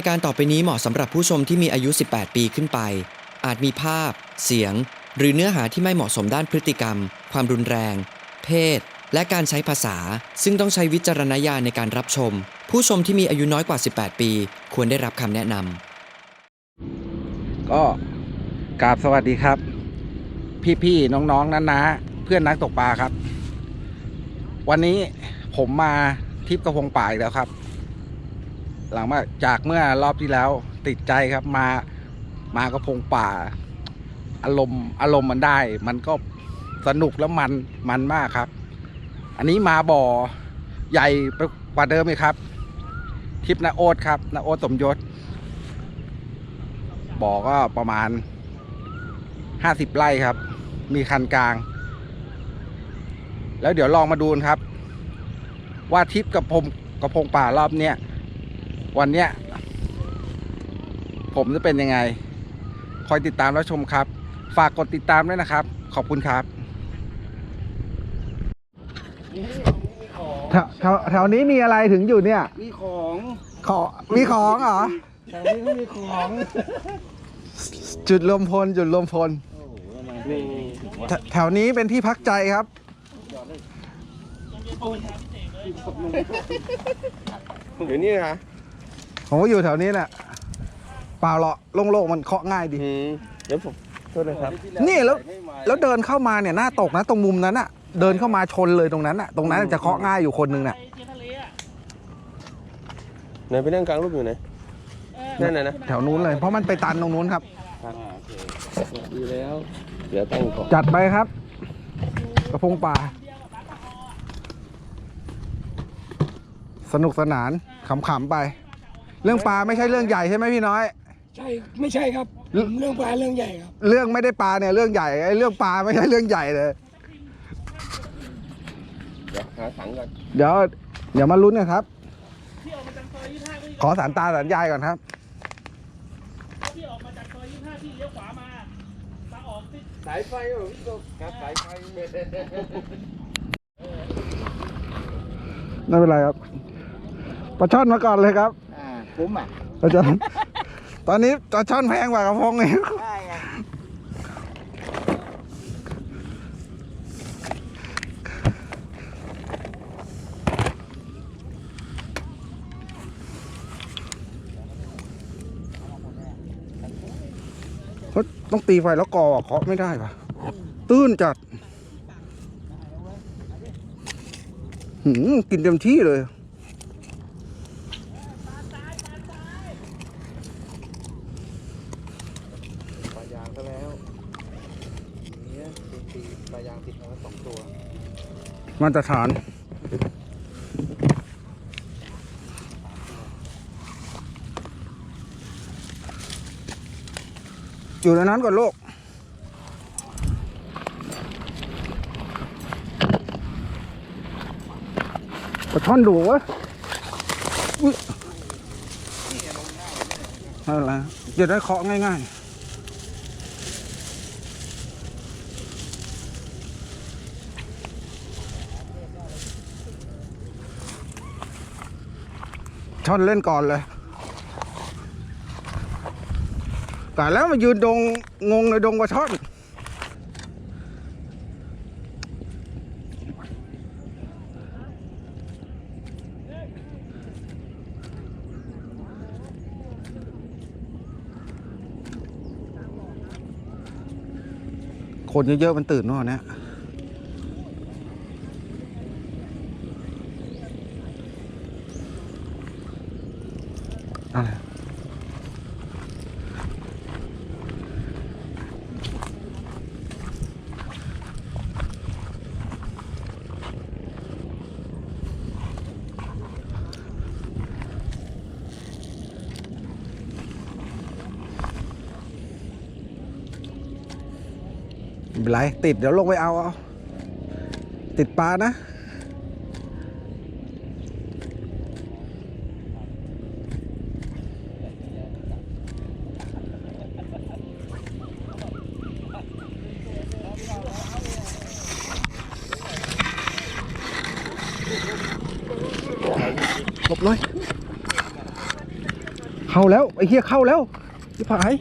ายการต่อไปนี้เหมาะสำหรับผู้ชมที่มีอายุ 18 ปีขึ้นไป อาจมีภาพ เสียง หรือเนื้อหาที่ไม่เหมาะสมด้านพฤติกรรม ความรุนแรง เพศ และการใช้ภาษา ซึ่งต้องใช้วิจารณญาณในการรับชม ผู้ชมที่มีอายุน้อยกว่า 18 ปี ควรได้รับคำแนะนำก็กราบสวัสดีครับ พี่ๆน้องๆน้าๆเพื่อนนักตกปลาครับ วันนี้ผมมาทริปกระพงป่าอีกแล้วครับ หลังมาจากเมื่อรอบที่แล้วติดใจครับมามากระพงป่า อารมณ์อารมณ์มันได้ มันก็สนุกแล้วมันมันมากครับ อันนี้มาบ่อใหญ่กว่าเดิมอีกครับทริปนาโอ๊ตครับนาโอ๊ตสมยศบ่อก็ประมาณห้าสิบไร่ครับ มีคันกลาง แล้วเดี๋ยวลองมาดูนครับ ว่าทริปกับผมกระพงป่ารอบเนี้ย วันเนี้ยผมจะเป็นยังไง คอยติดตามแล้วชมครับ ฝากกดติดตามด้วยนะครับ ขอบคุณครับแถวแถวแถวนี้มีอะไรถึงอยู่เนี่ย มีของขอมีของเหรอ แถวนี้ก็มีของจุดรวมพลจุดรวมพลนี่แถแถวนี้เป็นที่พักใจครับ เดี๋ยวนี้นะ ผมก็อยู่แถวนี้แหละเปล่าหรอกโล่งๆมันเคาะง่ายดี อืมเดี๋ยวผมโทษนะครับ นี่แล้วแล้วเดินเข้ามาเนี่ยหน้าตกนะตรงมุมนั้นอะเดินเข้ามาชนเลยตรงนั้นอะตรงนั้นจะเคาะง่ายอยู่คนหนึงน่ะไหนไปนั่งกลางรูปอยู่ไหนนั่นน่ะนะแถวนู้นเลยเพราะมันไปตันตรงนู้นครับ ดีแล้ว เดี๋ยวตั้งก่อนจัดไปครับ กระพงป่า สนุกสนานขำๆไป เรื่องปลาไม่ใช่เรื่องใหญ่ใช่ไหมพี่น้อย ใช่ไม่ใช่ครับผมเรื่องปลาเรื่องใหญ่ครับเรื่องไม่ได้ปลาเนี่ยเรื่องใหญ่ไอ้เรื่องปลาไม่ใช่เรื่องใหญ่เลย เดี๋ยวหาถังก่อนเดี๋ยวเดี๋ยวมาลุ้นกันครับขอสารตาสารยายก่อนครับ ที่ออกมาจากซอย25ที่เลี้ยวขวามามาออกที่สายไฟเหรอพี่กบครับสายไฟไม่เป็นไรครับปลาช่อนมาก่อนเลยครับอ่า คุ้มอะปลาช่อน ตอนนี้ปลาช่อนแพงกว่ากระพงอีกใช่ไงเฮ้ยต้องตีไฟแล้วกออะเคาะไม่ได้ปะตื้นจัดหืมกินเต็มที่เลย ปลายาง ซะแล้วเนี้ยตีตีปลายางติดเอาไว้สองตัว มาตรฐานอยู่ในนั้นก่อนลูกปลาช่อนดูวะอุ๊ยอะไรจะได้เคาะง่ายๆ ช่อนเล่นก่อนเลยแต่แล้วมายืนดงงงในดงปลาช่อนคนเยอะๆมันตื่นเนอะเนี่ย อะไรไม่เป็นไรติดเดี๋ยวลงไปเอาเอา ติดปลานะ หลบเลย เข้าแล้ว ไอ้เหี้ยเข้าแล้วที่ผาย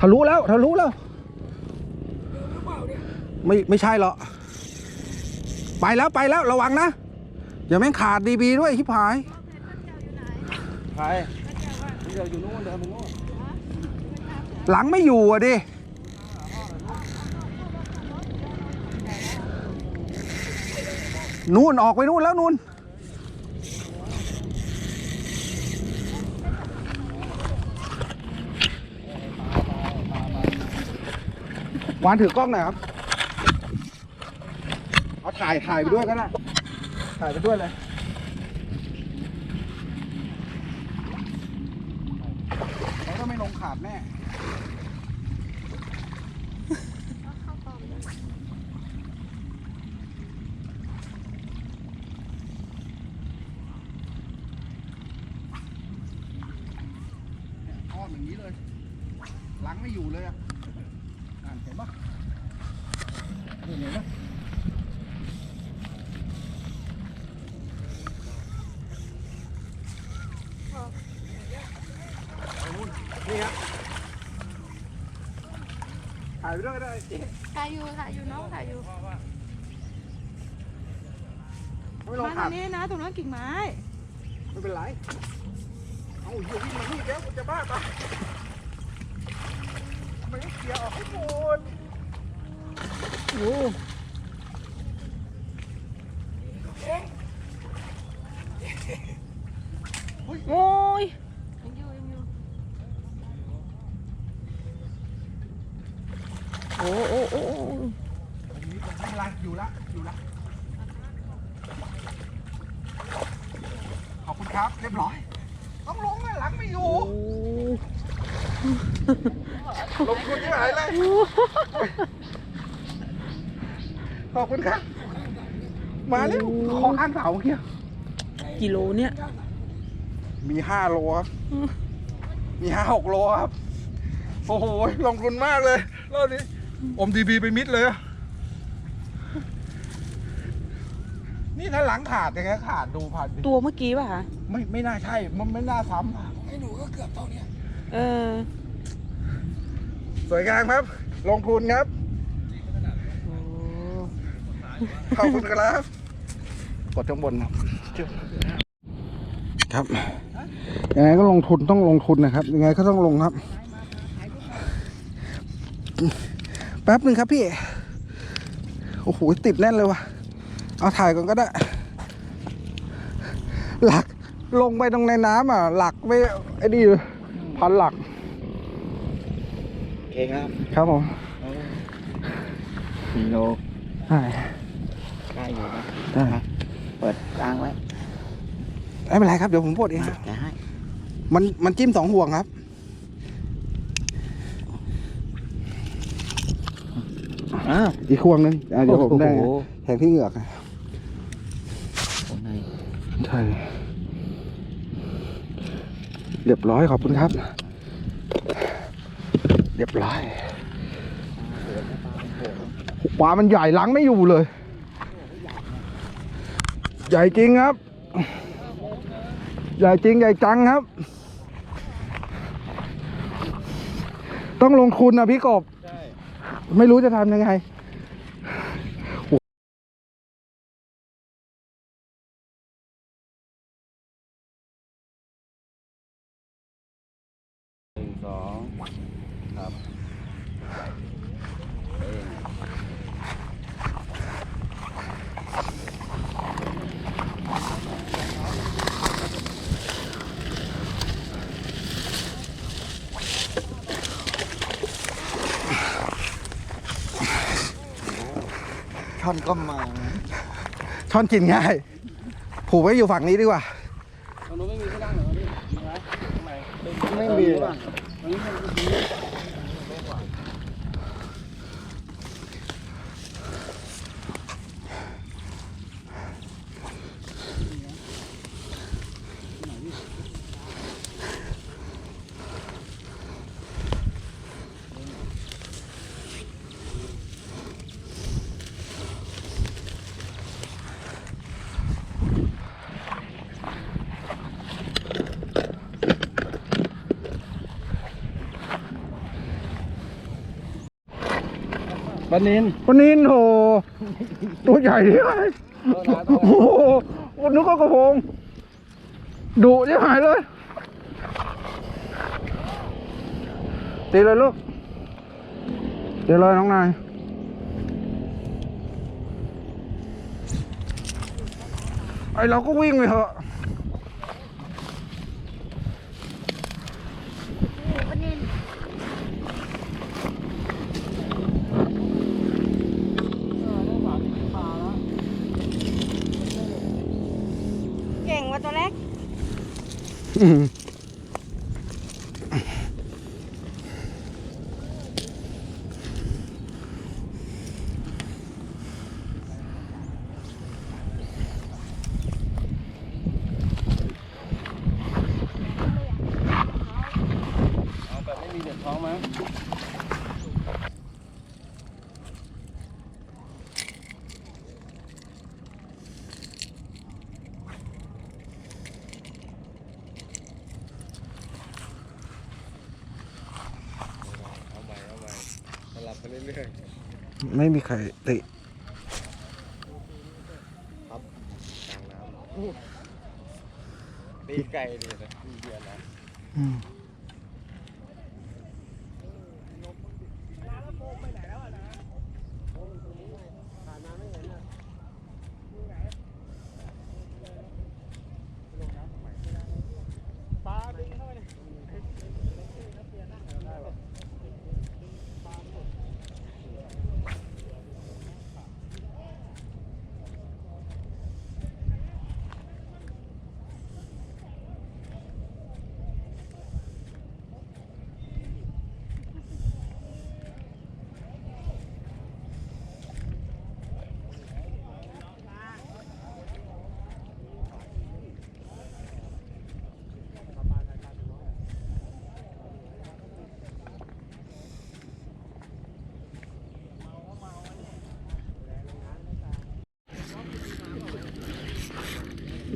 ทะลุแล้วทะลุแล้ว ไม่ไม่ใช่หรอกไปแล้วไปแล้วระวังนะอย่าแม่งขาดดีบีด้วยที่ผายใครเดี๋ยวอยู่นู้นเดินไปนู้นหลังไม่อยู่อะดินู่นออกไปนู่นแล้วนู่น วานถือกล้องหน่อยครับ เอาถ่ายถ่ายไปด้วยก็ได้ ถ่ายไปด้วยเลย แล้วก็ไม่ลงขาดแน่ อ้อมอย่างนี้เลย หลังไม่อยู่เลยอะานเห็นปะเห็นไหมนี่ครับถ่ายไปด้วยก็ได้เจ๊ถ่ายอยู่ถ่ายอยู่น้องถ่ายอยู่ไม่ลงมาตรขาดงนี้นะตรงนั้นกิ่งไม้ ไม่เป็นไร เอาอยู่วิ่งมานี่แล้วกูจะบ้าปะ ทำไมไม่เคลียร์ออกให้หมดโอ้โอ้ยยังอยู่ยังอยู่โอ้โอ้โอ้โอ้ตรงนี้ไม่เป็นไรอยู่ละอยู่ละขอบคุณครับเรียบร้อย ต้องลงนะหลังไม่อยู่ ลงทุนที่ไหนเลยขอบคุณครับ มาเร็วขอข้างเสาเมื่อกี้กิโลเนี่ย มีห้าโลครับ มีห้าหกโลครับ โอ้โห ลงทุนมากเลยรอบนี้ อมดีบีไปมิดเลยอะนี่ถ้าหลังขาดยังไงขาดดูผ่านดิตัวเมื่อกี้ป่ะคะ ไม่ไม่น่าใช่ มันไม่น่าซ้ำอะไอ้หนูก็เกือบเท่าเนี้ย เออ สวยงามครับ ลงทุนครับ โอ้ขอบคุณครับ กดข้างบนครับครับยังไงก็ลงทุนต้องลงทุนนะครับ ยังไงก็ต้องลงครับ แป๊บหนึ่งครับพี่ โอ้โห ติดแน่นเลยว่ะเอาถ่ายก่อนก็ได้ หลักลงไปตรงในน้ำอะ หลักไม่ไอ้นี่เลย พันหลัก โอเคครับครับผมมีโลใช่ได้อยู่นะได้เปิดกลางไว้ไม่เป็นไรครับเดี๋ยวผมปลดเองครับจะให้มันมันจิ้มสองห่วงครับอ้าวอีกห่วงหนึงอะเดี๋ยวผมได้โอ้โห แทงที่เหงือกอะโอ้ใน ใช่ เรียบร้อยขอบคุณครับ เรียบร้อยปลามันใหญ่หลังไม่อยู่เลย ใหญ่จริงครับ ใหญ่จริงใหญ่จังครับ ต้องลงทุนนะพี่กบไม่รู้จะทำยังไง สองครับช่อนก็มาช่อนกินง่าย ผูกไว้อยู่ฝั่งนี้ดีกว่าตรงนู้นไม่มีที่นั่งเหรอพี่มีไหมข้างในไม่มีป่ะตรงนี้มั นมี ปลานินปลานินโหตัวใหญ่ที่ไหนโอ้โหนึกว่ากระพงดุที่หายเลย ตีเลยลูกตีเลยน้องนายไอเราก็วิ่งไปเถอะ เก่งว่าตัวเล็ก อืม เอาแบบ ไม่มีเด็ดท้องมั้ง เอาใหม่ เอาใหม่สลับไปเรื่อย ไม่มีใครติๆกลางน้ำตีไก่ดีนะมีเบียร์นะ อืม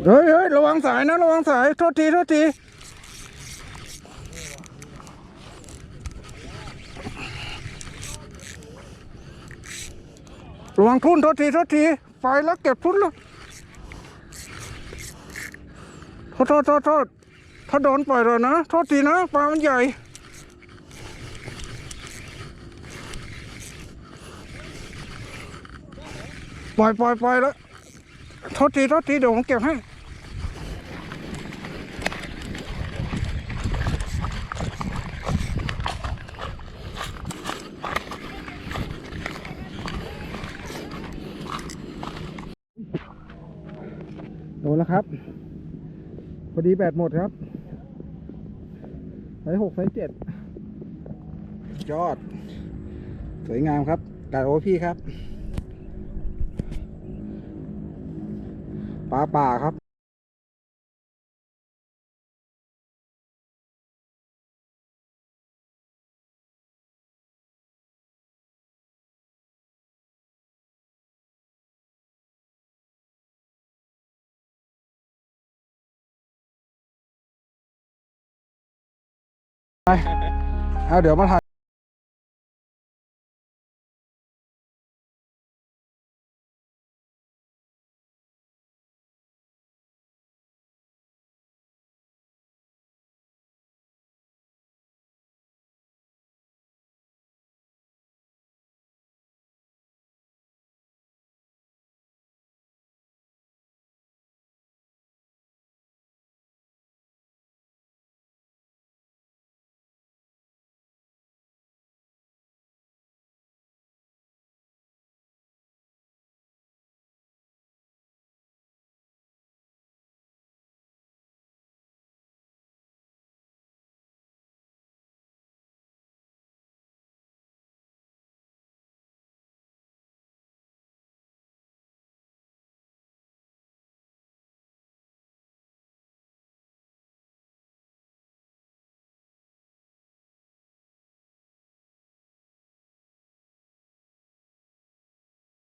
เฮ้ยเฮ้ยระวังสายนะ ระวังสาย โทษที โทษทีระวังทุ่นโทษที โทษที ไฟแล้วเก็บทุ่นแล้วโทษโทษโทษโทษถ้าโดนปล่อยเลยนะ โทษทีนะ ปลามันใหญ่ปล่อยปล่อยปล่อยแล้ว โทษทีโทษทีเดี๋ยวผมเก็บให้โดนแล้วครับ พอดีแบตหมดครับไซส์หกไซส์เจ็ดยอด สวยงามครับกาดโอพี่ครับ ปลาป่าครับเอาเดี๋ยวมาถ่าย